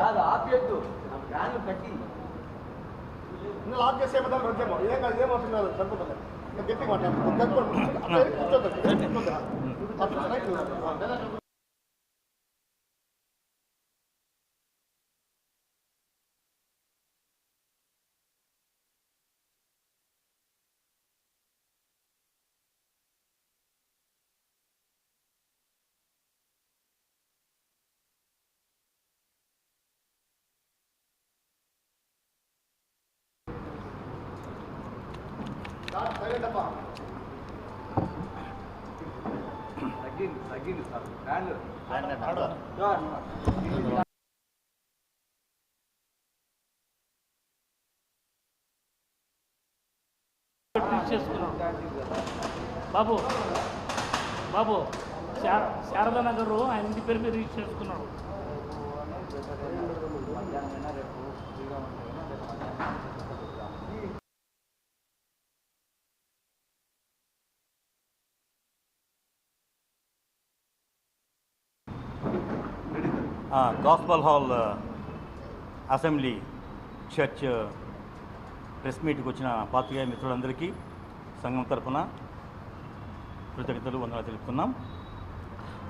కాదు ఆపేద్దు. ఫ్యాన్ కట్టి. నువ్వు లాక్ చేసే ఏమన్నా వచ్చేమో ఏం కాదు ఏం అవసరం కాదు సరిపోతుంది. గట్టిగా మాట్లాడు కట్టుకోండి తగ్గింది తగ్గింది సార్ బాబు బాబు శారదా నగర్ ఆయన ఇంటి పేరు మీద రీచ్ చేసుకున్నాడు మధ్యాహ్నం రేపు ఫ్రీగా ఉంటాయి రేపు మధ్యాహ్నం gospel hall assembly church press మీట్కి వచ్చిన పాత్రికేయ మిత్రులందరికీ సంఘం తరఫున కృతజ్ఞతలు వందనాలు తెలుపుతున్నాం.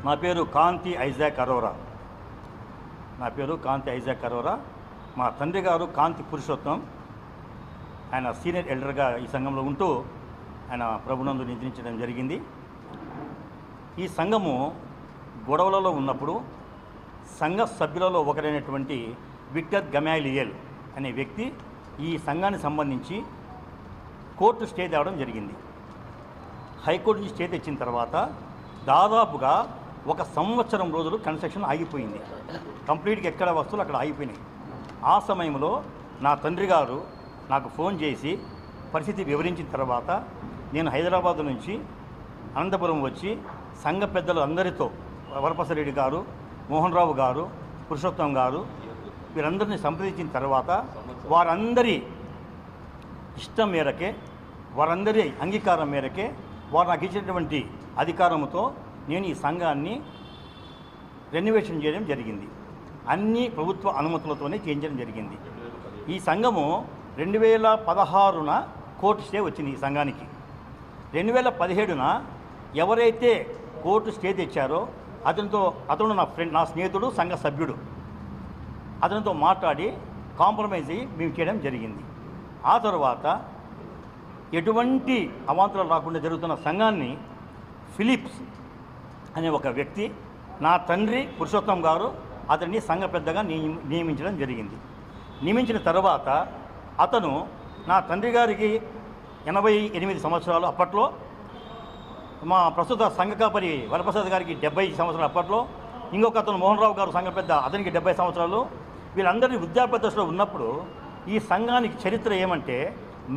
నా పేరు కాంతి ఐజాక్ అరోరా. నా పేరు కాంతి ఐజాక్ అరోరా. మా తండ్రి గారు కాంతి పురుషోత్తం. ఆయన సీనియర్ ఎల్డర్గా ఈ సంఘంలో ఉంటూ ఆయన ప్రభునందు నిద్రించడం జరిగింది. ఈ సంఘము గొడవలలో ఉన్నప్పుడు సంఘ సభ్యులలో ఒకరైనటువంటి విక్టర్ గమాలియల్ అనే వ్యక్తి ఈ సంఘానికి సంబంధించి కోర్టు స్టే తేవడం జరిగింది. హైకోర్టు నుంచి స్టే తెచ్చిన తర్వాత దాదాపుగా ఒక సంవత్సరం రోజులు కన్స్ట్రక్షన్ ఆగిపోయింది. కంప్లీట్గా ఎక్కడ వస్తువులు అక్కడ ఆగిపోయినాయి. ఆ సమయంలో నా తండ్రి గారు నాకు ఫోన్ చేసి పరిస్థితి వివరించిన తర్వాత నేను హైదరాబాద్ నుంచి అనంతపురం వచ్చి సంఘ పెద్దలు అందరితో వరపసరెడ్డి గారు మోహన్ రావు గారు పురుషోత్తం గారు వీరందరిని సంప్రదించిన తర్వాత వారందరి ఇష్టం మేరకే వారందరి అంగీకారం మేరకే వారు నాకు ఇచ్చినటువంటి అధికారంతో నేను ఈ సంఘాన్ని రెన్యువేషన్ చేయడం జరిగింది. అన్ని ప్రభుత్వ అనుమతులతోనే చేయించడం జరిగింది. ఈ సంఘము రెండు వేల పదహారున కోర్టు స్టే వచ్చింది ఈ సంఘానికి. రెండు వేల పదిహేడున ఎవరైతే కోర్టు స్టే తెచ్చారో అతనితో అతను నా ఫ్రెండ్ నా స్నేహితుడు సంఘ సభ్యుడు. అతనితో మాట్లాడి కాంప్రమైజ్ అయ్యి మేము చేయడం జరిగింది. ఆ తర్వాత ఎటువంటి అవాంతరాలు రాకుండా జరుగుతున్న సంఘాన్ని ఫిలిప్స్ అనే ఒక వ్యక్తి నా తండ్రి పురుషోత్తం గారు అతన్ని సంఘ పెద్దగా నియమి- నియమించడం జరిగింది. నియమించిన తర్వాత అతను నా తండ్రి గారికి ఎనభై ఎనిమిది సంవత్సరాలు అప్పట్లో మా ప్రస్తుత సంఘ కాపరి వరప్రసాద్ గారికి డెబ్బై సంవత్సరాలు అప్పట్లో ఇంకొక అతను మోహన్ రావు గారు సంఘ పెద్ద అతనికి డెబ్బై సంవత్సరాలు. వీళ్ళందరినీ వృద్ధాప్య దశలో ఉన్నప్పుడు ఈ సంఘానికి చరిత్ర ఏమంటే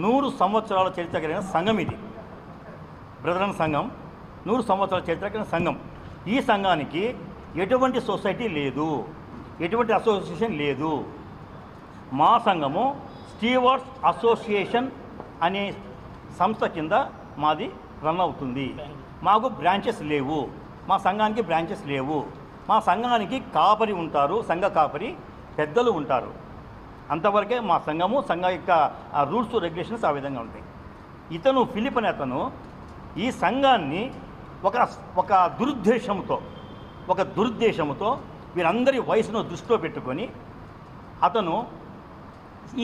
నూరు సంవత్సరాల చరిత్ర కలిగిన సంఘం ఇది. బ్రదరన్ సంఘం నూరు సంవత్సరాల చరిత్ర కలిగిన సంఘం. ఈ సంఘానికి ఎటువంటి సొసైటీ లేదు ఎటువంటి అసోసియేషన్ లేదు. మా సంఘము స్టీవర్స్ అసోసియేషన్ అనే సంస్థ కింద మాది రన్ అవుతుంది. మాకు బ్రాంచెస్ లేవు. మా సంఘానికి బ్రాంచెస్ లేవు. మా సంఘానికి కాపరి ఉంటారు. సంఘ కాపరి పెద్దలు ఉంటారు. అంతవరకే మా సంఘము సంఘ యొక్క రూల్స్ రెగ్యులేషన్స్ ఆ విధంగా ఉంటాయి. ఇతను ఫిలిప్ అనే అతను ఈ సంఘాన్ని ఒక ఒక దురుద్దేశంతో ఒక దురుద్దేశంతో వీరందరి వయసును దృష్టిలో పెట్టుకొని అతను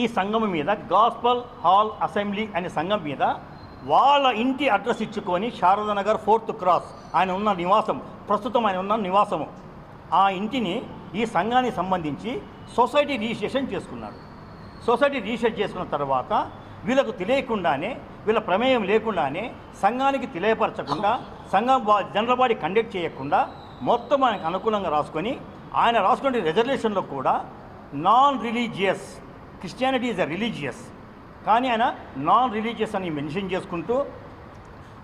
ఈ సంఘం మీద గాస్పల్ హాల్ అసెంబ్లీ అనే సంఘం మీద వాళ్ళ ఇంటి అడ్రస్ ఇచ్చుకొని శారదనగర్ ఫోర్త్ క్రాస్ ఆయన ఉన్న నివాసం ప్రస్తుతం ఆయన ఉన్న నివాసము. ఆ ఇంటిని ఈ సంఘానికి సంబంధించి సొసైటీ రిజిస్ట్రేషన్ చేసుకున్నాడు. సొసైటీ రిజిస్టర్ చేసుకున్న తర్వాత వీళ్ళకు తెలియకుండానే వీళ్ళ ప్రమేయం లేకుండానే సంఘానికి తెలియపరచకుండా సంఘం బా- జనరల్ బాడీ కండక్ట్ చేయకుండా మొత్తం ఆయనకు అనుకూలంగా రాసుకొని ఆయన రాసుకునే రిజర్వేషన్లో కూడా non religious Christianity is a religious కానీ ఆయన నాన్ రిలీజియస్ అని మెన్షన్ చేసుకుంటూ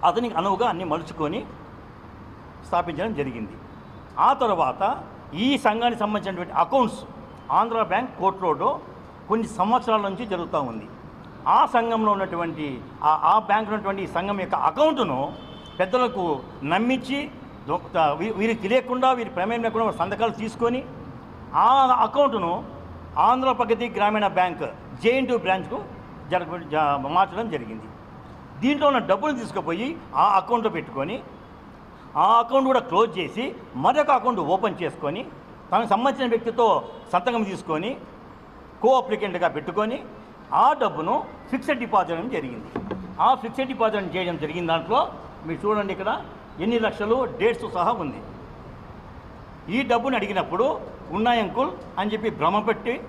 అతనికి అనువుగా అన్ని మలుచుకొని స్థాపించడం జరిగింది. ఆ తర్వాత ఈ సంఘానికి సంబంధించినటువంటి అకౌంట్స్ ఆంధ్ర బ్యాంక్ కోర్ట్ రోడ్లో కొన్ని సంవత్సరాల నుంచి జరుగుతూ ఉంది. ఆ సంఘంలో ఉన్నటువంటి ఆ ఆ బ్యాంక్ ఉన్నటువంటి ఈ సంఘం యొక్క అకౌంట్ను పెద్దలకు నమ్మించి వీరికి తెలియకుండా వీరి ప్రమేయం లేకుండా సంతకాలు తీసుకొని ఆ అకౌంట్ను ఆంధ్ర ప్రగతి గ్రామీణ బ్యాంక్ జేఎన్టీ బ్రాంచ్కు జరగ జ- మార్చడం జరిగింది. దీంట్లో ఉన్న డబ్బులు తీసుకుపోయి ఆ అకౌంట్లో పెట్టుకొని ఆ అకౌంట్ కూడా క్లోజ్ చేసి మరొక అకౌంట్ ఓపెన్ చేసుకొని తనకు సంబంధించిన వ్యక్తితో సంతకం తీసుకొని కో అప్లికెంట్గా పెట్టుకొని ఆ డబ్బును ఫిక్స్డ్ డిపాజిట్ జరిగింది. ఆ ఫిక్స్డ్ డిపాజిట్ చేయడం జరిగిన దాంట్లో మీరు చూడండి ఇక్కడ ఎన్ని లక్షలు డేట్స్ సహా ఉంది. ఈ డబ్బుని అడిగినప్పుడు ఉన్నాయి అంకుల్ అని చెప్పి భ్రమపెట్టి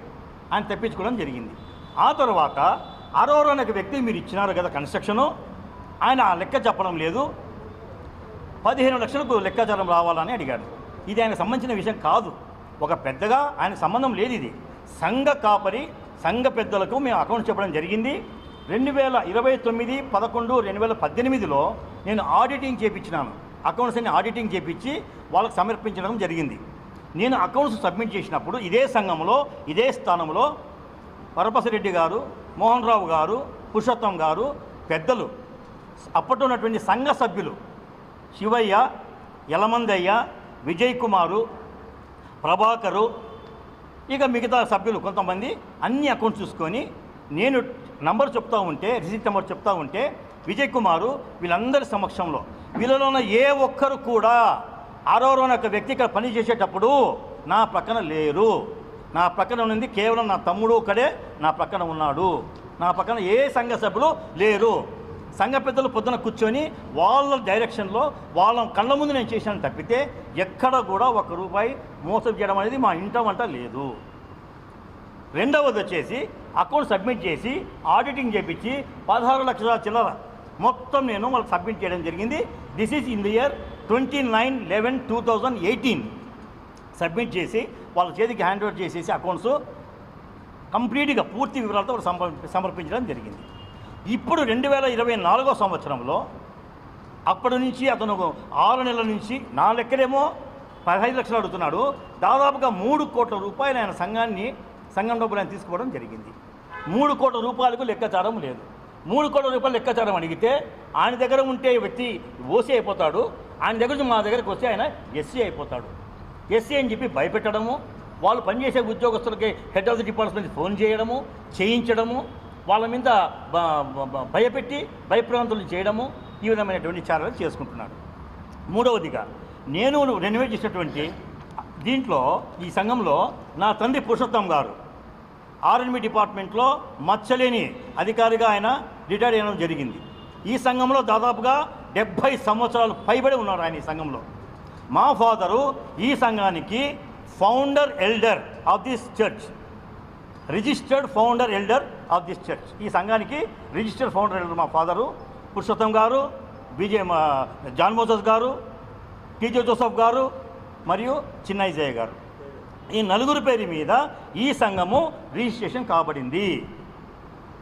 ఆయన తెప్పించుకోవడం జరిగింది. ఆ తర్వాత అరోర్ అనే వ్యక్తి మీరు ఇచ్చినారు కదా కన్స్ట్రక్షను. ఆయన ఆ లెక్క చెప్పడం లేదు. పదిహేను లక్షలకు లెక్కాచారం రావాలని అడిగాడు. ఇది ఆయనకు సంబంధించిన విషయం కాదు. ఒక పెద్దగా ఆయన సంబంధం లేదు ఇది. సంఘ కాపరి సంఘ పెద్దలకు మేము అకౌంట్ చెప్పడం జరిగింది. రెండు వేల ఇరవై తొమ్మిది పదకొండు రెండు వేల పద్దెనిమిదిలో నేను ఆడిటింగ్ చేయించినాను అకౌంట్స్ అన్ని ఆడిటింగ్ చేయించి వాళ్ళకి సమర్పించడం జరిగింది. నేను అకౌంట్స్ సబ్మిట్ చేసినప్పుడు ఇదే సంఘంలో ఇదే స్థానంలో పరపసిరెడ్డి గారు మోహన్ రావు గారు పురుషోత్తం గారు పెద్దలు. అప్పట్లో ఉన్నటువంటి సంఘ సభ్యులు శివయ్య యలమందయ్య విజయ్ కుమారు ప్రభాకరు ఇక మిగతా సభ్యులు కొంతమంది అన్ని అకౌంట్స్ చూసుకొని నేను నంబర్ చెప్తా ఉంటే రిసిప్ట్ నెంబర్ చెప్తా ఉంటే విజయ్ కుమారు వీళ్ళందరి సమక్షంలో. వీళ్ళలో ఉన్న ఏ ఒక్కరు కూడా ఆరోరో అనే ఒక వ్యక్తి ఇక్కడ పని చేసేటప్పుడు నా ప్రక్కన లేరు. నా ప్రక్కన ఉన్నది కేవలం నా తమ్ముడు ఒకడే నా ప్రక్కన ఉన్నాడు. నా పక్కన ఏ సంఘ సభ్యులు లేరు. సంఘ పెద్దలు పొద్దున కూర్చొని వాళ్ళ డైరెక్షన్లో వాళ్ళ కళ్ళ ముందు నేను చేశాను తప్పితే ఎక్కడ కూడా ఒక రూపాయి మోసం చేయడం అనేది మా ఇంట వంట లేదు. రెండవది వచ్చేసి అకౌంట్ సబ్మిట్ చేసి ఆడిటింగ్ చేపించి పదహారు లక్షల చిల్లర మొత్తం నేను వాళ్ళకి సబ్మిట్ చేయడం జరిగింది. This is in the year twenty nine eleven two thousand eighteen submit చేసి వాళ్ళ చేతికి హ్యాండ్ ఓవర్ చేసేసి అకౌంట్స్ కంప్లీట్గా పూర్తి వివరాలతో సమర్పించడం జరిగింది. ఇప్పుడు రెండు వేల ఇరవై నాలుగో సంవత్సరంలో అప్పటి నుంచి అతను ఆరు నెలల నుంచి నా లెక్కలేమో పదహైదు లక్షలు అడుగుతున్నాడు. దాదాపుగా మూడు కోట్ల రూపాయలు ఆయన సంఘాన్ని సంఘం డబ్బులు ఆయన తీసుకోవడం జరిగింది. మూడు కోట్ల రూపాయలకు లెక్కాచారం లేదు. మూడు కోట్ల రూపాయలు లెక్కాచారం అడిగితే ఆయన దగ్గర ఉంటే వ్యక్తి ఓసీ అయిపోతాడు. ఆయన దగ్గర నుంచి మా దగ్గరకు వస్తే ఆయన ఎస్సీ అయిపోతాడు. ఎస్సీ అని చెప్పి భయపెట్టడము వాళ్ళు పనిచేసే ఉద్యోగస్తులకి head of the department phone చేయడము చేయించడము వాళ్ళ మీద భయపెట్టి భయప్రాంతులు చేయడము ఈ విధమైనటువంటి చర్యలు చేసుకుంటున్నాడు మూడవదిగా నేను రెన్యువేట్ చేసినటువంటి దీంట్లో ఈ సంఘంలో నా తండ్రి పురుషోత్తం గారు ఆర్ఎన్బి డిపార్ట్మెంట్లో మచ్చలేని అధికారిగా ఆయన రిటైర్ అయ్యడం జరిగింది. ఈ సంఘంలో దాదాపుగా డెబ్భై సంవత్సరాలు పైబడి ఉన్నారు ఆయన ఈ సంఘంలో. మా ఫాదరు ఈ సంఘానికి founder elder of this church. Registered founder elder of this church. ఈ సంఘానికి రిజిస్టర్డ్ ఫౌండర్ ఎల్డర్ మా ఫాదరు పురుషోత్తం గారు బీజే మా John Moses garu TJ Joseph garu మరియు చిన్నైజయ్య గారు. ఈ నలుగురు పేరు మీద ఈ సంఘము రిజిస్ట్రేషన్ కాబడింది.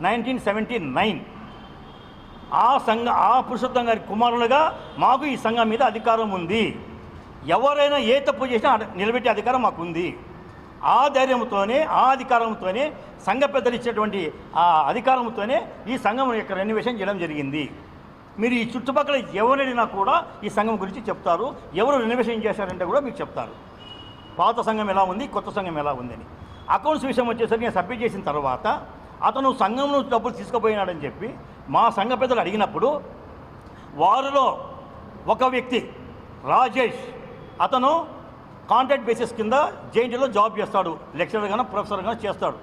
Nineteen seventy nine. ఆ సంఘ ఆ పురుషోత్తం గారి కుమారులుగా మాకు ఈ సంఘం మీద అధికారం ఉంది. ఎవరైనా ఏ తప్పు చేసినా నిలబెట్టే అధికారం మాకు ఉంది ఆ ధైర్యంతోనే ఆ అధికారంతోనే సంఘ పెద్దలు ఇచ్చేటువంటి ఆ అధికారంతోనే ఈ సంఘం యొక్క రెన్యువేషన్ చేయడం జరిగింది. మీరు ఈ చుట్టుపక్కల ఎవరైనా కూడా ఈ సంఘం గురించి చెప్తారు. ఎవరు రెన్యువేషన్ చేశారంటే కూడా మీకు చెప్తారు. పాత సంఘం ఎలా ఉంది కొత్త సంఘం ఎలా ఉందని. అకౌంట్స్ విషయం వచ్చేసరికి నేను సబ్మిట్ చేసిన తర్వాత అతను సంఘం నుంచి డబ్బులు తీసుకుపోయినాడని చెప్పి మా సంఘ పెద్దలు అడిగినప్పుడు వారిలో ఒక వ్యక్తి రాజేష్ అతను కాంట్రాక్ట్ బేసిస్ కింద జేఎన్టీలో జాబ్ చేస్తాడు లెక్చరర్గానో ప్రొఫెసర్గా చేస్తాడు.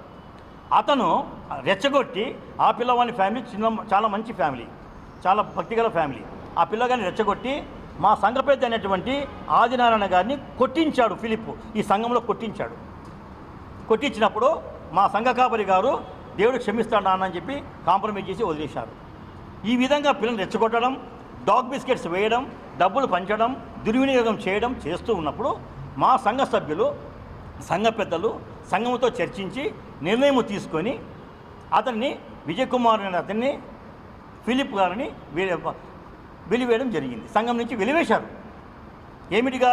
అతను రెచ్చగొట్టి ఆ పిల్లవాని ఫ్యామిలీ చిన్న చాలా మంచి ఫ్యామిలీ చాలా భక్తిగల ఫ్యామిలీ ఆ పిల్లగాని రెచ్చగొట్టి మా సంఘపేద అనేటువంటి ఆదినారాయణ గారిని కొట్టించాడు ఫిలిప్. ఈ సంఘంలో కొట్టించాడు. కొట్టించినప్పుడు మా సంఘ కాపరి గారు దేవుడు క్షమిస్తాడు నాన్న అని చెప్పి కాంప్రమైజ్ చేసి వదిలేశారు. ఈ విధంగా పిల్లల్ని రెచ్చగొట్టడం డాగ్ బిస్కెట్స్ వేయడం డబ్బులు పంచడం దుర్వినియోగం చేయడం చేస్తూ ఉన్నప్పుడు మా సంఘ సభ్యులు సంఘ పెద్దలు సంఘంతో చర్చించి నిర్ణయం తీసుకొని అతన్ని విజయ్ కుమార్ అనే అతన్ని ఫిలిప్ గారిని వెలివేయడం జరిగింది. సంఘం నుంచి వెలివేశారు. ఏమిటిగా?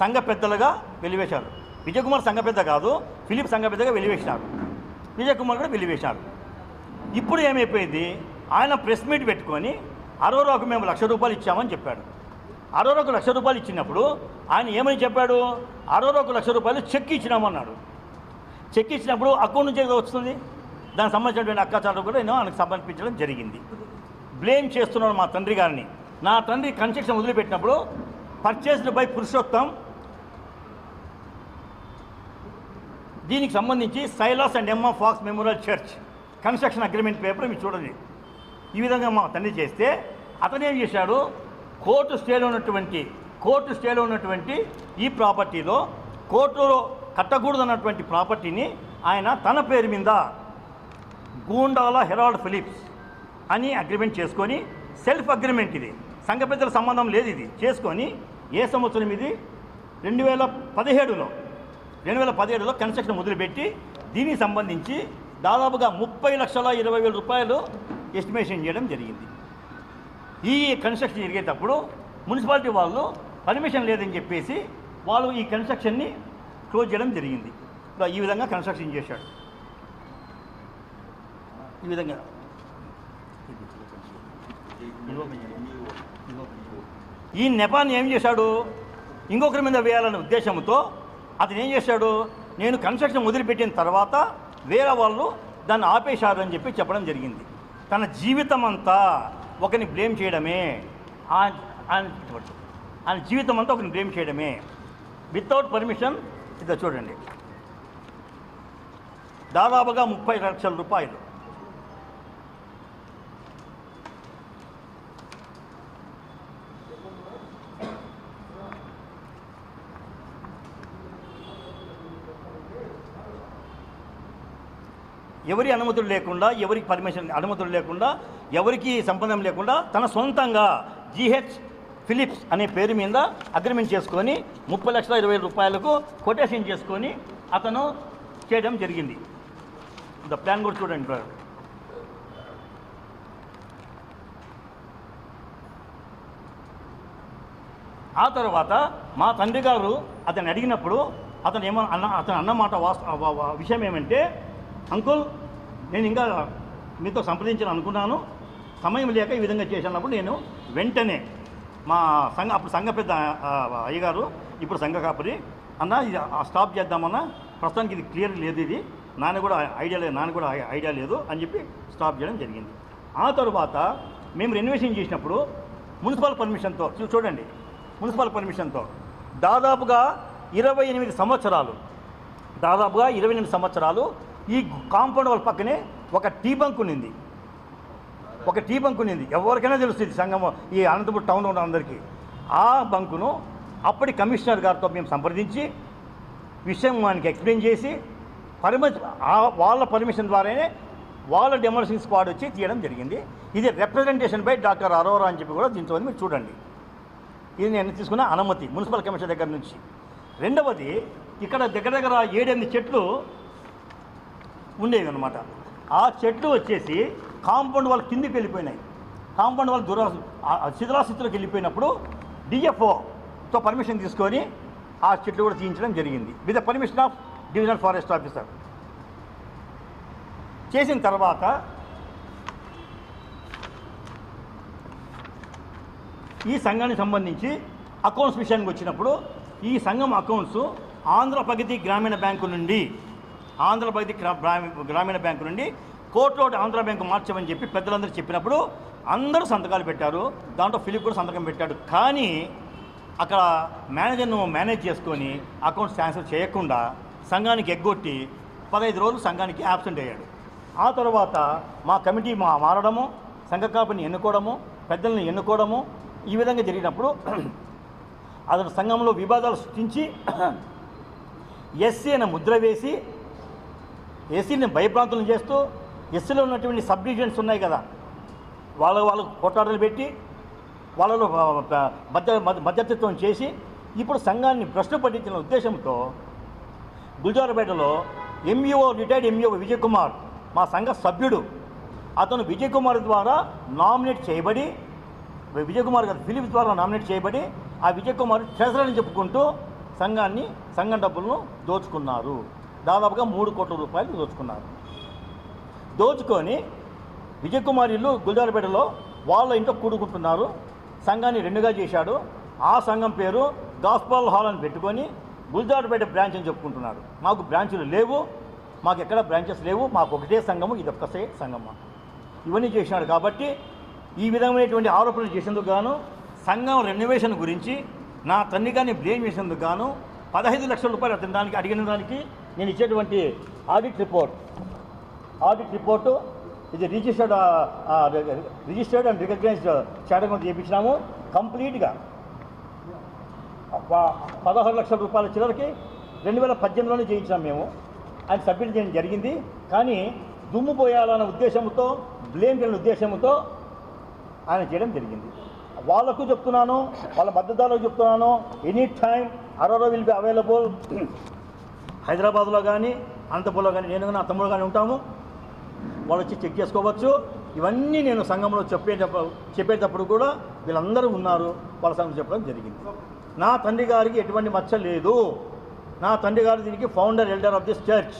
సంఘ పెద్దలుగా వెలివేశారు. విజయకుమార్ సంఘ పెద్ద కాదు ఫిలిప్ సంఘ పెద్దగా వెలివేశారు. విజయకుమార్ కూడా వెలివేశారు. ఇప్పుడు ఏమైపోయింది? ఆయన ప్రెస్ మీట్ పెట్టుకొని అరోరాకు మేము లక్ష రూపాయలు ఇచ్చామని చెప్పాడు. అరవై ఒక లక్ష రూపాయలు ఇచ్చినప్పుడు ఆయన ఏమని చెప్పాడు? అరవై ఒక లక్ష రూపాయలు చెక్ ఇచ్చినామన్నాడు. చెక్ ఇచ్చినప్పుడు అకౌంట్ నుంచి ఏదో వస్తుంది? దానికి సంబంధించినటువంటి అక్కాచారం కూడా నేను ఆయనకు సమర్పించడం జరిగింది. బ్లేమ్ చేస్తున్నాడు మా తండ్రి గారిని. నా తండ్రి కన్స్ట్రక్షన్ వదిలిపెట్టినప్పుడు పర్చేస్డ్ బై పురుషోత్తం దీనికి సంబంధించి Silas and Emma Fox memorial church construction agreement paper మీరు చూడండి. ఈ విధంగా మా తండ్రి చేస్తే అతను ఏం చేశాడు? కోర్టు స్టేలో ఉన్నటువంటి కోర్టు స్టేలో ఉన్నటువంటి ఈ ప్రాపర్టీలో కోర్టులో కట్టకూడదన్నటువంటి ప్రాపర్టీని ఆయన తన పేరు మీద గూండాల హెరాల్డ్ ఫిలిప్స్ అని అగ్రిమెంట్ చేసుకొని సెల్ఫ్ అగ్రిమెంట్ ఇది. సంఘ పెద్దల సంబంధం లేదు ఇది. చేసుకొని ఏ సంవత్సరం ఇది? రెండు వేల పదిహేడులో రెండు వేల పదిహేడులో కన్స్ట్రక్షన్ మొదలుపెట్టి దీనికి సంబంధించి దాదాపుగా ముప్పై లక్షల ఇరవై వేల రూపాయలు ఎస్టిమేషన్ చేయడం జరిగింది. ఈ కన్స్ట్రక్షన్ జరిగేటప్పుడు మున్సిపాలిటీ వాళ్ళు పర్మిషన్ లేదని చెప్పేసి వాళ్ళు ఈ కన్స్ట్రక్షన్ని క్లోజ్ చేయడం జరిగింది. ఈ విధంగా కన్స్ట్రక్షన్ చేశాడు. ఈ విధంగా. ఈ నెపాన్ని ఏం చేశాడు? ఇంకొకరి మీద వేయాలనే ఉద్దేశంతో అతను ఏం చేశాడు? నేను కన్స్ట్రక్షన్ వదిలిపెట్టిన తర్వాత వేరే వాళ్ళు దాన్ని ఆపేశారని చెప్పి చెప్పడం జరిగింది. తన జీవితం అంతా ఒకరిని బ్లేమ్ చేయడమే. ఆయన ఆయన జీవితం అంతా ఒకరిని బ్లేమ్ చేయడమే. వితౌట్ పర్మిషన్ ఇదో చూడండి. దాదాపుగా ముప్పై లక్షల రూపాయలు. ఎవరి అనుమతులు లేకుండా ఎవరికి పర్మిషన్ అనుమతులు లేకుండా ఎవరికి సంబంధం లేకుండా తన సొంతంగా జిహెచ్ ఫిలిప్స్ అనే పేరు మీద అగ్రిమెంట్ చేసుకొని ముప్పై లక్షల ఇరవై రూపాయలకు కొటేషన్ చేసుకొని అతను చేయడం జరిగింది. ద ప్లాన్ కూడా చూడండి బ్రదర్. ఆ తర్వాత మా తండ్రి గారు అతను అడిగినప్పుడు అతను ఏమో అన్న అతను అన్నమాట వాస్త విషయం ఏమంటే అంకుల్ నేను ఇంకా మీతో సంప్రదించాలని అనుకున్నాను సమయం లేక ఈ విధంగా చేసినప్పుడు నేను వెంటనే మా సంఘ అప్పుడు సంఘ పెద్ద అయ్యగారు ఇప్పుడు సంఘ కాపరి అన్న ఇది స్టాప్ చేద్దామన్నా ప్రస్తుతానికి ఇది క్లియర్ లేదు ఇది. నాన్న కూడా ఐడియా లేదు నాన్న కూడా ఐడియా లేదు అని చెప్పి స్టాప్ చేయడం జరిగింది. ఆ తరువాత మేము రెన్యువేషన్ చేసినప్పుడు మున్సిపల్ పర్మిషన్తో చూ- చూడండి మున్సిపల్ పర్మిషన్తో దాదాపుగా ఇరవై ఎనిమిది సంవత్సరాలు దాదాపుగా ఇరవై ఎనిమిది సంవత్సరాలు ఈ కాంపౌండ్ వాళ్ళ పక్కనే ఒక టీ బంక్ ఉన్నింది. ఒక టీ బంక్ ఉన్నింది. ఎవరికైనా తెలుస్తుంది సంఘం ఈ అనంతపురం టౌన్లో ఉన్న అందరికీ. ఆ బంకును అప్పటి కమిషనర్ గారితో మేము సంప్రదించి విషయం మనకి ఎక్స్ప్లెయిన్ చేసి పర్మిషన్ ఆ వాళ్ళ పర్మిషన్ ద్వారానే వాళ్ళ డెమోలిషన్ స్క్వాడ్ వచ్చి తీయడం జరిగింది. ఇది రిప్రజెంటేషన్ బై డాక్టర్ అరోరా అని చెప్పి కూడా దీంతో మీరు చూడండి. ఇది నేను తీసుకున్న అనుమతి మున్సిపల్ కమిషనర్ దగ్గర నుంచి. రెండవది ఇక్కడ దగ్గర దగ్గర ఏడెనిమిది చెట్లు ఉండేవి అనమాట ఆ చెట్లు వచ్చేసి కాంపౌండ్ వాళ్ళ కిందికి వెళ్ళిపోయినాయి. కాంపౌండ్ వాళ్ళ దురా శిథిలాస్థితిలోకి వెళ్ళిపోయినప్పుడు డిఎఫ్ఓతో పర్మిషన్ తీసుకొని ఆ చెట్లు కూడా తీయించడం జరిగింది. With the permission of divisional forest officer చేసిన తర్వాత ఈ సంఘానికి సంబంధించి అకౌంట్స్ విషయానికి వచ్చినప్పుడు ఈ సంఘం అకౌంట్స్ ఆంధ్ర ప్రగతి గ్రామీణ బ్యాంకు నుండి ఆంధ్ర ప్రగతి గ్రామీణ బ్యాంకు నుండి కోర్టులో ఆంధ్ర బ్యాంకు మార్చమని చెప్పి పెద్దలందరూ చెప్పినప్పుడు అందరూ సంతకాలు పెట్టారు. దాంట్లో ఫిలిప్ కూడా సంతకం పెట్టాడు. కానీ అక్కడ మేనేజర్ను మేనేజ్ చేసుకొని అకౌంట్ ట్రాన్స్ఫర్ చేయకుండా సంఘానికి ఎగ్గొట్టి పదహైదు రోజులు సంఘానికి యాబ్సెంట్ అయ్యాడు. ఆ తర్వాత మా కమిటీ మా మారడము సంఘ కాపుని ఎన్నుకోవడము పెద్దల్ని ఎన్నుకోవడము ఈ విధంగా జరిగినప్పుడు అతను సంఘంలో వివాదాలు సృష్టించి ఎస్సీ అనే ముద్ర వేసి ఎస్సీని భయప్రాంతులను చేస్తూ ఎస్సీలో ఉన్నటువంటి సబ్ డివిజన్స్ ఉన్నాయి కదా వాళ్ళ వాళ్ళకు కొట్టాటలు పెట్టి వాళ్ళలో మధ్య మధ్యత్వం చేసి ఇప్పుడు సంఘాన్ని ప్రశ్న పట్టించిన ఉద్దేశంతో గుల్జారపేటలో MEO retired MEO Vijay Kumar మా సంఘ సభ్యుడు. అతను విజయ్ కుమార్ ద్వారా నామినేట్ చేయబడి విజయ్ కుమార్ గారు ఫిలిప్ ద్వారా నామినేట్ చేయబడి ఆ విజయ్ కుమార్ ట్రెజరర్ అని చెప్పుకుంటూ సంఘాన్ని సంఘం డబ్బులను దోచుకున్నారు. దాదాపుగా మూడు కోట్ల రూపాయలు దోచుకున్నారు. దోచుకొని విజయ్ ఇల్లు గుల్జారపేటలో వాళ్ళ ఇంట్లో కూడుకుంటున్నారు. సంఘాన్ని రెండుగా చేశాడు. ఆ సంఘం పేరు గాస్పాల్ హాల్ అని పెట్టుకొని గుల్జార్పేట బ్రాంచ్ అని చెప్పుకుంటున్నారు. మాకు బ్రాంచులు లేవు. మాకు ఎక్కడ బ్రాంచెస్ లేవు. మాకు ఒకటే సంఘము ఇది ఒక్కసే సంఘము ఇవన్నీ చేసినాడు కాబట్టి ఈ విధమైనటువంటి ఆరోపణలు చేసేందుకు గాను సంఘం రెన్యువేషన్ గురించి నా తండ్రి గారిని బ్లేమ్ చేసేందుకు గాను పదహైదు లక్షల రూపాయలు అతని దానికి అడిగిన దానికి నేను ఇచ్చేటువంటి ఆడిట్ రిపోర్ట్. ఆడిట్ రిపోర్టు ఇది రిజిస్టర్డ్ రిజిస్టర్డ్ అండ్ రికగ్నైజ్డ్ చేయడం చేయించినాము. కంప్లీట్గా ప- పదహారు లక్షల రూపాయల చివరికి రెండు వేల పద్దెనిమిదిలోనే చేయించాం మేము. ఆయన సబ్మిట్ చేయడం జరిగింది. కానీ దుమ్ము పోయాలన్న ఉద్దేశంతో బ్లేమ్ చేయని ఉద్దేశంతో ఆయన చేయడం జరిగింది. వాళ్ళకు చెప్తున్నాను వాళ్ళ మద్దతుదారులకు చెప్తున్నాను ఎనీ టైం అరోరో విల్ బి అవైలబుల్. హైదరాబాద్లో కానీ అనంతపురంలో కానీ నేను కానీ నా తమ్ముడు కానీ ఉంటాము. వాళ్ళు వచ్చి చెక్ చేసుకోవచ్చు. ఇవన్నీ నేను సంఘంలో చెప్పేటప్పుడు చెప్పేటప్పుడు కూడా వీళ్ళందరూ ఉన్నారు. వాళ్ళ సంఘం చెప్పడం జరిగింది. నా తండ్రి గారికి ఎటువంటి మచ్చ లేదు. నా తండ్రి గారు దీనికి founder elder of this church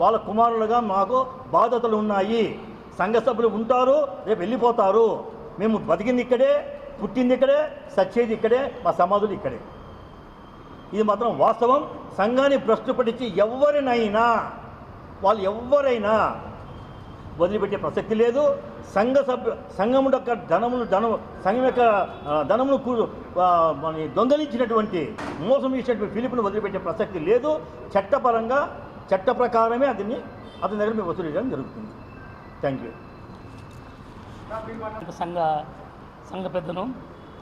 వాళ్ళ కుమారులుగా మాకు బాధ్యతలు ఉన్నాయి. సంఘ సభ్యులు ఉంటారు రేపు వెళ్ళిపోతారు. మేము బతికింది ఇక్కడే పుట్టింది ఇక్కడే సచ్చేది ఇక్కడే మా సమాధులు ఇక్కడే. ఇది మాత్రం వాస్తవం. సంఘాన్ని భ్రష్టు ఎవరినైనా వాళ్ళు ఎవరైనా వదిలిపెట్టే ప్రసక్తి లేదు. సంఘ సభ్యు సంఘం యొక్క ధనమును ధనం సంఘం యొక్క ధనమును కూ- దొంగలించినటువంటి మోసం చేసినటువంటి ఫిలిప్ను వదిలిపెట్టే ప్రసక్తి లేదు. చట్టపరంగా చట్ట ప్రకారమే అతన్ని అతని దగ్గర మేము వసూలు చేయడం జరుగుతుంది. Thank you. సంఘ సంఘ పెద్దను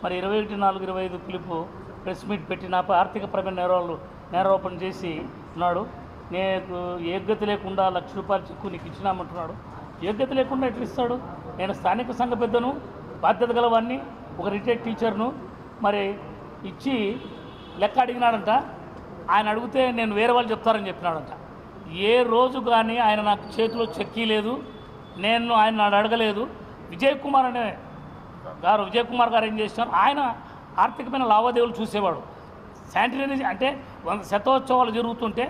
మరి ఇరవై ఒకటి నాలుగు ఇరవై ఐదు పిలుపు ప్రెస్ మీట్ పెట్టి ఆర్థిక ఆర్థికపరమైన నేరాలు నేరారోపణ చేసి ఉన్నాడు నేను యోగ్యత లేకుండా లక్ష రూపాయలు చెక్కు నీకు ఇచ్చినామంటున్నాడు యోగ్యత లేకుండా ఎట్లా ఇస్తాడు? నేను స్థానిక సంఘ పెద్దను బాధ్యత గలవాన్ని ఒక రిటైర్డ్ టీచర్ను మరి ఇచ్చి లెక్క అడిగినాడంట. ఆయన అడిగితే నేను వేరే వాళ్ళు చెప్తారని చెప్పినాడంట. ఏ రోజు కానీ ఆయన నాకు చేతిలో చెక్కీ లేదు నేను ఆయన అడగలేదు. విజయ్ కుమార్ అనే గారు విజయ్ కుమార్ గారు ఏం చేసినారు? ఆయన ఆర్థికమైన లావాదేవీలు చూసేవాడు. శానిటరీ అంటే వంద శతోత్సవాలు జరుగుతుంటే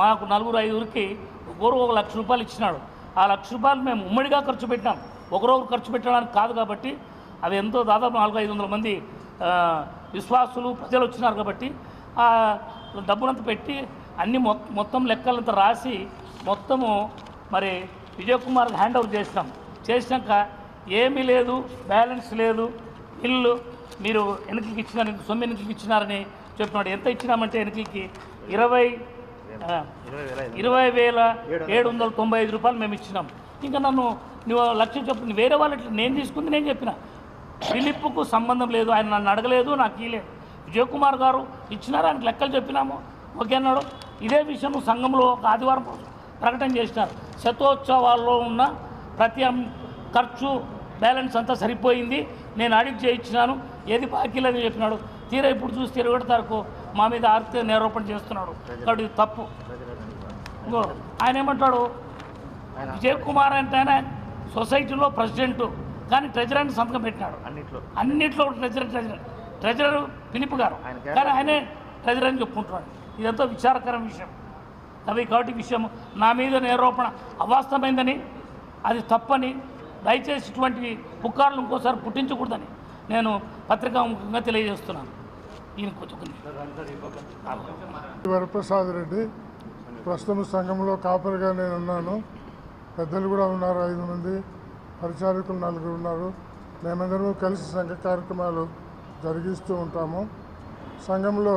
మాకు నలుగురు ఐదుగురికి ఒకరు ఒక లక్ష రూపాయలు ఇచ్చినాడు. ఆ లక్ష రూపాయలు మేము ఉమ్మడిగా ఖర్చు పెట్టినాం. ఒకరొకరు ఖర్చు పెట్టడానికి కాదు కాబట్టి అవి ఎంతో దాదాపు నాలుగు ఐదు వందల మంది విశ్వాసులు ప్రజలు వచ్చినారు కాబట్టి ఆ డబ్బునంతా పెట్టి అన్ని మొత్తం లెక్కలంతా రాసి మొత్తము మరి విజయ్ కుమార్ హ్యాండ్ ఓవర్ చేసినాం. చేసినాక ఏమీ లేదు బ్యాలెన్స్ లేదు ఇల్లు మీరు వెనకకి ఇచ్చినారు సొమ్ము వెనకకి ఇచ్చినారని చెప్తున్నాడు. ఎంత ఇచ్చినామంటే వెనకకి? ఇరవై ఇరవై వేల ఏడు వందల తొంభై ఐదు రూపాయలు మేము ఇచ్చినాం. ఇంకా నన్ను నువ్వు లక్ష్యం చెప్పు వేరే వాళ్ళు నేను తీసుకుంది నేను చెప్పిన. ఫిలిప్కు సంబంధం లేదు ఆయన నన్ను అడగలేదు నాకు ఇలేదు విజయ్ కుమార్ గారు ఇచ్చినారు ఆయనకు లెక్కలు చెప్పినాము. ఓకే అన్నాడు. ఇదే విషయం సంఘంలో ఒక ఆదివారం ప్రకటన చేసినారు. శతోత్సవాల్లో ఉన్న ప్రతి ఖర్చు బ్యాలెన్స్ అంతా సరిపోయింది. నేను ఆడిట్ చేయించినాను. ఏది బాకీ లేదని చెప్పినాడు. తీరా ఇప్పుడు ఒకటి తారీఖు మా మీద ఆర్థిక నేరోపణ చేస్తున్నాడు. కాబట్టి ఇది తప్పు. ఇంకో ఆయన ఏమంటాడు? విజయ్ కుమార్ అంటే ఆయన సొసైటీలో ప్రెసిడెంట్. కానీ ట్రెజర్ అని సంతకం పెట్టినాడు. అన్నిట్లో. అన్నిట్లో ట్రెజర్ ట్రెజర్ ట్రెజరర్. పిలుపు గారు. కానీ ఆయనే ట్రెజర్ అని చెప్పుకుంటున్నాడు. ఇదంతా విచారకరం విషయం. అవి కాబట్టి విషయం నా మీద నేరోపణ అవాస్తవమైందని అది తప్పని దయచేసి ఇటువంటి పుకార్లు ఇంకోసారి పుట్టించకూడదని నేను పత్రికాముఖంగా తెలియజేస్తున్నాను. వరప్రసాద్ రెడ్డి ప్రస్తుతం సంఘంలో కాపరిగా నేను ఉన్నాను. పెద్దలు కూడా ఉన్నారు ఐదు మంది. పరిచారకులు నలుగురు ఉన్నారు. మేమందరం కలిసి సంఘ కార్యక్రమాలు జరిగిస్తూ ఉంటాము. సంఘంలో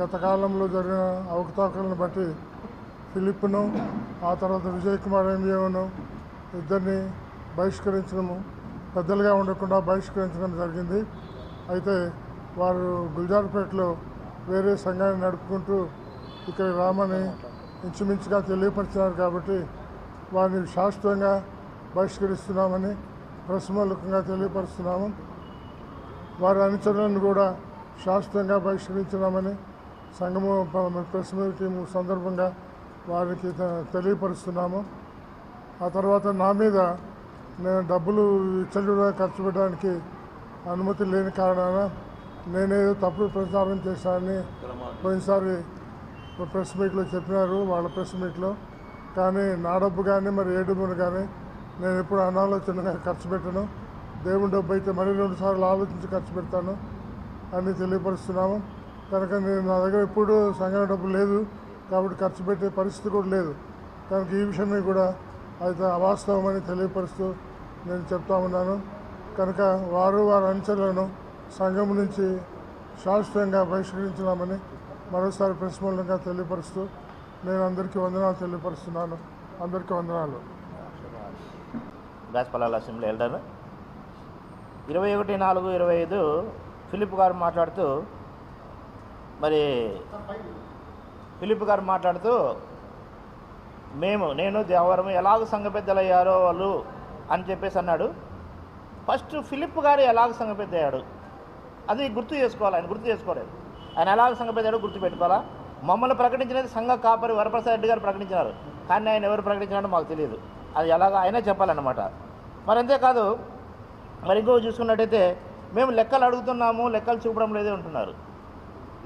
గత కాలంలో జరిగిన అవకతవకలను బట్టి ఫిలిప్ను ఆ తర్వాత విజయ్ కుమార్ ఎంఏను ఇద్దరిని బహిష్కరించడము పెద్దలుగా ఉండకుండా బహిష్కరించడం జరిగింది. అయితే వారు గుల్జార్పేటలో వేరే సంఘాన్ని నడుపుకుంటూ ఇక్కడ రామని ఇంచుమించుగా తెలియపరిచినారు కాబట్టి వారిని శాశ్వతంగా బహిష్కరిస్తున్నామని ప్రశ్నముఖంగా తెలియపరుస్తున్నాము. వారి అనుచరులను కూడా శాశ్వతంగా బహిష్కరించినామని సంఘము ప్రెస్ మీటింగ్ సందర్భంగా వారికి తెలియపరుస్తున్నాము. ఆ తర్వాత నా మీద నేను డబ్బులు విచ్చలవిడిగా ఖర్చు పెట్టడానికి అనుమతి లేని కారణాన నేనేదో తప్పుడు ప్రచారం చేశానని పోయినసారి ప్రెస్ మీట్లో చెప్పినారు వాళ్ళ ప్రెస్ మీట్లో. కానీ నా డబ్బు కానీ మరి ఏ డబ్బును కానీ నేను ఎప్పుడు అనాలోచనగా ఖర్చు పెట్టను. దేవుని డబ్బు అయితే మరి రెండు సార్లు ఆలోచించి ఖర్చు పెడతాను అని తెలియపరుస్తున్నాము. కనుక నేను నా దగ్గర ఎప్పుడు సంఘం డబ్బు లేదు కాబట్టి ఖర్చు పెట్టే పరిస్థితి కూడా లేదు. కనుక ఈ విషయమే కూడా అయితే అవాస్తవమని తెలియపరుస్తూ నేను చెప్తా ఉన్నాను. కనుక వారు వారి అంచెలను సంఘం నుంచి శాశ్వతంగా బహిష్కరించినామని మరోసారి ప్రెస్ మూలంగా తెలియపరుస్తూ నేను అందరికీ వందనాలు తెలియపరుస్తున్నాను. అందరికీ వందనాలు. గాస్పల్లాల అసెంబ్లీ ఎల్డర్ ఇరవై ఒకటి నాలుగు ఇరవై ఐదు ఫిలిప్ గారు మాట్లాడుతూ మరి ఫిలిప్ గారు మాట్లాడుతూ మేము నేను దేవరం ఎలాగ సంఘ పెద్దలయ్యారో వాళ్ళు అని చెప్పేసి అన్నాడు. ఫస్ట్ ఫిలిప్ గారు ఎలాగ సంఘ పెద్ద అయ్యాడు అది గుర్తు చేసుకోవాలి ఆయన గుర్తు చేసుకోలేదు. ఆయన ఎలాగ సంఘ పెద్ద గుర్తు పెట్టుకోవాలా? మమ్మల్ని ప్రకటించినది సంఘ కాపరి వరప్రసాద్ రెడ్డి గారు ప్రకటించినారు. కానీ ఆయన ఎవరు ప్రకటించారో మాకు తెలియదు. అది ఎలాగ ఆయనే చెప్పాలన్నమాట. మరి అంతేకాదు మరి ఇంకో చూసుకున్నట్టయితే మేము లెక్కలు అడుగుతున్నాము లెక్కలు చూపడం లేదే ఉంటున్నారు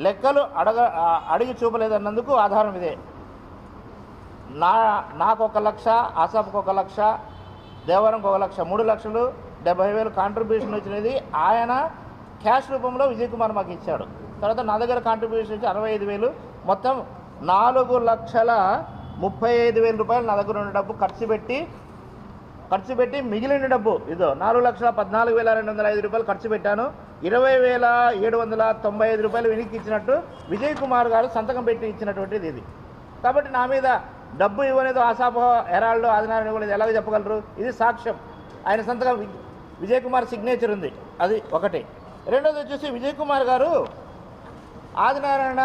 లెక్కలు అడగ అడిగి చూపలేదన్నందుకు ఆధారం ఇదే. నా నాకు ఒక లక్ష ఆసాఫ్కి ఒక లక్ష దేవరంకి ఒక లక్ష మూడు లక్షలు డెబ్బై వేలు కాంట్రిబ్యూషన్ వచ్చినది ఆయన క్యాష్ రూపంలో విజయ్ కుమార్ మాకు ఇచ్చాడు. తర్వాత నా దగ్గర కాంట్రిబ్యూషన్ వచ్చి అరవై ఐదు వేలు. మొత్తం నాలుగు లక్షల ముప్పై ఐదు వేల రూపాయలు నా దగ్గర ఉన్న డబ్బు ఖర్చు పెట్టి ఖర్చు పెట్టి మిగిలిన డబ్బు ఇదో నాలుగు లక్షల పద్నాలుగు వేల రెండు వందల ఐదు రూపాయలు ఖర్చు పెట్టాను. ఇరవై వేల ఏడు వందల తొంభై ఐదు రూపాయలు వెనక్కి ఇచ్చినట్టు విజయ్ కుమార్ గారు సంతకం పెట్టి ఇచ్చినటువంటిది ఇది. కాబట్టి నా మీద డబ్బు ఇవ్వలేదు ఆశాపో ఎరాళ్ళు ఆదినారాయణ ఇవ్వలేదు. ఎలాగ చెప్పగలరు? ఇది సాక్ష్యం. ఆయన సంతకం విజయ్ కుమార్ సిగ్నేచర్ ఉంది. అది ఒకటి. రెండోది వచ్చేసి విజయ్ కుమార్ గారు ఆదినారాయణ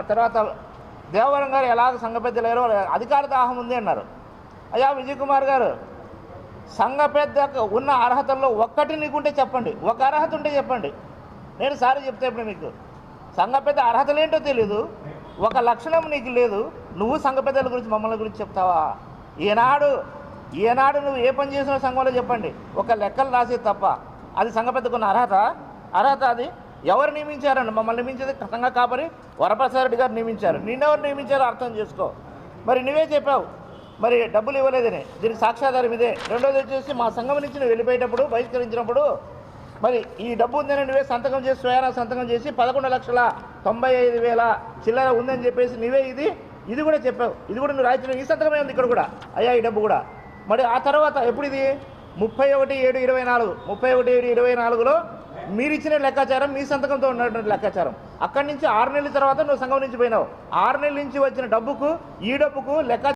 తర్వాత దేవవరం గారు ఎలాగ సంఘ పెద్దలేరో అధికార దాహం ఉంది అన్నారు. అయ్యా విజయ్ కుమార్ గారు సంఘ పెద్దకు ఉన్న అర్హతల్లో ఒక్కటి నీకుంటే చెప్పండి. ఒక అర్హత ఉంటే చెప్పండి. నేను సారి చెప్తే ఇప్పుడు మీకు. సంఘ పెద్ద అర్హతలు ఏంటో తెలీదు. ఒక లక్షణం నీకు లేదు. నువ్వు సంఘ పెద్దల గురించి మమ్మల్ని గురించి చెప్తావా? ఈనాడు ఈనాడు నువ్వు ఏ పని చేసినా సంఘంలో చెప్పండి. ఒక లెక్కలు రాసేది తప్ప. అది సంఘ పెద్దకున్న అర్హత? అర్హత అది? ఎవరు నియమించారండి మమ్మల్ని నియమించేది సంఘ కాపరి వరప్రసాద్ రెడ్డి గారు నియమించారు. నిన్నెవరు నియమించారో అర్థం చేసుకో. మరి నువ్వే చెప్పావు. మరి డబ్బులు ఇవ్వలేదని దీనికి సాక్ష్యాధారం ఇదే. రెండోది వచ్చేసి మా సంఘం నుంచి నువ్వు వెళ్ళిపోయేటప్పుడు బహిష్కరించినప్పుడు మరి ఈ డబ్బు ఉందని నువ్వే సంతకం చేసి స్వయానా సంతకం చేసి పదకొండు లక్షల తొంభై ఐదు వేల చిల్లర ఉందని చెప్పేసి నువ్వే ఇది ఇది కూడా చెప్పావు. ఇది కూడా నువ్వు రాయించిన ఈ సంతకమే ఉంది ఇక్కడ కూడా. అయ్యా ఈ డబ్బు కూడా. మరి ఆ తర్వాత ఎప్పుడు ఇది? ముప్పై ఒకటి ఏడు ఇరవై నాలుగు ముప్పై ఒకటి ఏడు ఇరవై నాలుగులో మీరు ఇచ్చిన లెక్కాచారం మీ సంతకంతో ఉన్నటువంటి లెక్కాచారం. అక్కడి నుంచి ఆరు నెలల తర్వాత నువ్వు సంఘం నుంచి పోయినావు. ఆరు నెలల నుంచి వచ్చిన డబ్బుకు ఈ డబ్బుకు లెక్క